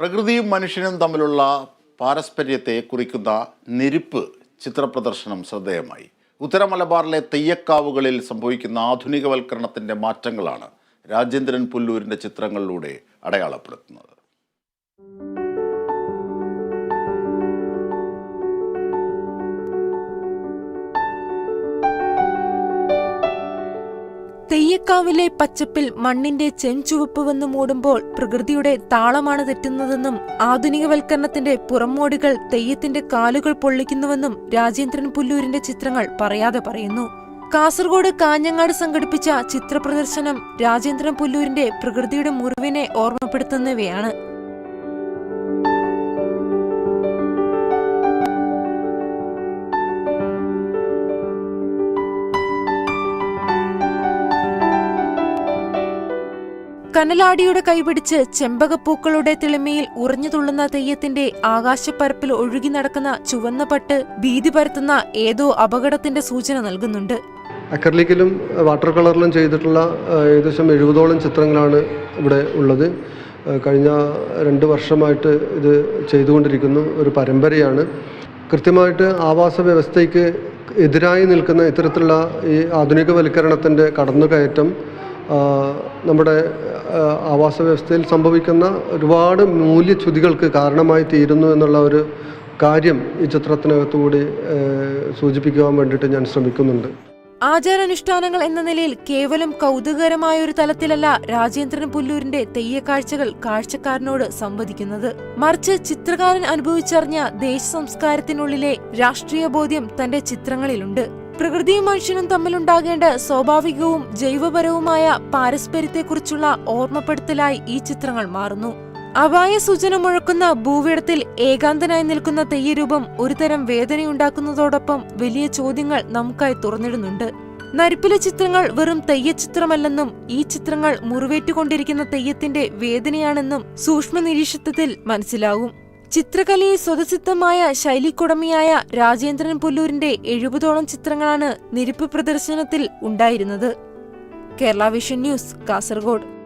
പ്രകൃതിയും മനുഷ്യനും തമ്മിലുള്ള പാരസ്പര്യത്തെ കുറിക്കുന്ന നെരുപ്പ് ചിത്രപ്രദർശനം ശ്രദ്ധേയമായി. ഉത്തര മലബാറിലെ തെയ്യക്കാവുകളിൽ സംഭവിക്കുന്ന ആധുനികവൽക്കരണത്തിന്റെ മാറ്റങ്ങളാണ് രാജേന്ദ്രൻ പുല്ലൂരിന്റെ ചിത്രങ്ങളിലൂടെ അടയാളപ്പെടുത്തുന്നത്. തെയ്യക്കാവിലെ പച്ചപ്പിൽ മണ്ണിന്റെ ചെഞ്ചുവപ്പ് വന്ന് മൂടുമ്പോൾ പ്രകൃതിയുടെ താളമാണ് തെറ്റുന്നതെന്നും ആധുനികവൽക്കരണത്തിന്റെ പുറമോടികൾ തെയ്യത്തിന്റെ കാലുകൾ പൊള്ളിക്കുന്നുവെന്നും രാജേന്ദ്രൻ പുല്ലൂരിന്റെ ചിത്രങ്ങൾ പറയാതെ പറയുന്നു. കാസർഗോഡ് കാഞ്ഞങ്ങാട് സംഘടിപ്പിച്ച ചിത്രപ്രദർശനം രാജേന്ദ്രൻ പുല്ലൂരിന്റെ പ്രകൃതിയുടെ മുറിവിനെ ഓർമ്മപ്പെടുത്തുന്നവയാണ്. കനലാടിയുടെ കൈപിടിച്ച് ചെമ്പകപ്പൂക്കളുടെ തിളിമയിൽ ഉറഞ്ഞുതുള്ളുന്ന തെയ്യത്തിന്റെ ആകാശപ്പരപ്പിൽ ഒഴുകി നടക്കുന്ന ചുവന്ന പട്ട് ഭീതി പരത്തുന്ന ഏതോ അപകടത്തിന്റെ സൂചന നൽകുന്നുണ്ട്. അക്രലിക്കിലും വാട്ടർ കളറിലും ചെയ്തിട്ടുള്ള ഏകദേശം എഴുപതോളം ചിത്രങ്ങളാണ് ഇവിടെ ഉള്ളത്. കഴിഞ്ഞ രണ്ട് വർഷമായിട്ട് ഇത് ചെയ്തുകൊണ്ടിരിക്കുന്നു ഒരു പരമ്പരയാണ്. കൃത്യമായിട്ട് ആവാസ വ്യവസ്ഥയ്ക്ക് എതിരായി നിൽക്കുന്ന ഇത്തരത്തിലുള്ള ഈ ആധുനികവൽക്കരണത്തിന്റെ കടന്നുകയറ്റം നമ്മുടെ ആവാസ വ്യവസ്ഥയിൽ സംഭവിക്കുന്ന ഒരുപാട് മൂല്യച്യുതികൾക്ക് കാരണമായി തീരുന്നു എന്നുള്ള ഒരു കാര്യം ഈ ചിത്രത്തിനകത്തുകൂടി സൂചിപ്പിക്കുവാൻ വേണ്ടിയിട്ട് ഞാൻ ശ്രമിക്കുന്നുണ്ട്. ആചാരാനുഷ്ഠാനങ്ങൾ എന്ന നിലയിൽ കേവലം കൗതുകകരമായ ഒരു തലത്തിലല്ല രാജേന്ദ്രൻ പുല്ലൂരിന്റെ തെയ്യക്കാഴ്ചകൾ കാഴ്ചക്കാരനോട് സംവദിക്കുന്നത്. മറിച്ച് ചിത്രകാരൻ അനുഭവിച്ചറിഞ്ഞ ദേശ സംസ്കാരത്തിനുള്ളിലെ രാഷ്ട്രീയ ബോധ്യം തന്റെ ചിത്രങ്ങളിലുണ്ട്. പ്രകൃതിയും മനുഷ്യനും തമ്മിലുണ്ടാകേണ്ട സ്വാഭാവികവും ജൈവപരവുമായ പാരസ്പര്യത്തെക്കുറിച്ചുള്ള ഓർമ്മപ്പെടുത്തലായി ഈ ചിത്രങ്ങൾ മാറുന്നു. അപായ സൂചന മുഴക്കുന്ന ഭൂവിടത്തിൽ ഏകാന്തനായി നിൽക്കുന്ന തെയ്യരൂപം ഒരുതരം വേദനയുണ്ടാക്കുന്നതോടൊപ്പം വലിയ ചോദ്യങ്ങൾ നമുക്കായി തുറന്നിടുന്നുണ്ട്. നരിപ്പിലെ ചിത്രങ്ങൾ വെറും തെയ്യച്ചിത്രമല്ലെന്നും ഈ ചിത്രങ്ങൾ മുറിവേറ്റുകൊണ്ടിരിക്കുന്ന തെയ്യത്തിന്റെ വേദനയാണെന്നും സൂക്ഷ്മ നിരീക്ഷണത്തിൽ മനസ്സിലാവും. ചിത്രകലയെ സ്വതസിദ്ധമായ ശൈലിക്കുടമയായ രാജേന്ദ്രൻ പുല്ലൂരിന്റെ എഴുപതോളം ചിത്രങ്ങളാണ് നിരപ്പ് പ്രദർശനത്തിൽ ഉണ്ടായിരുന്നത്. Kerala vision news Kasaragod.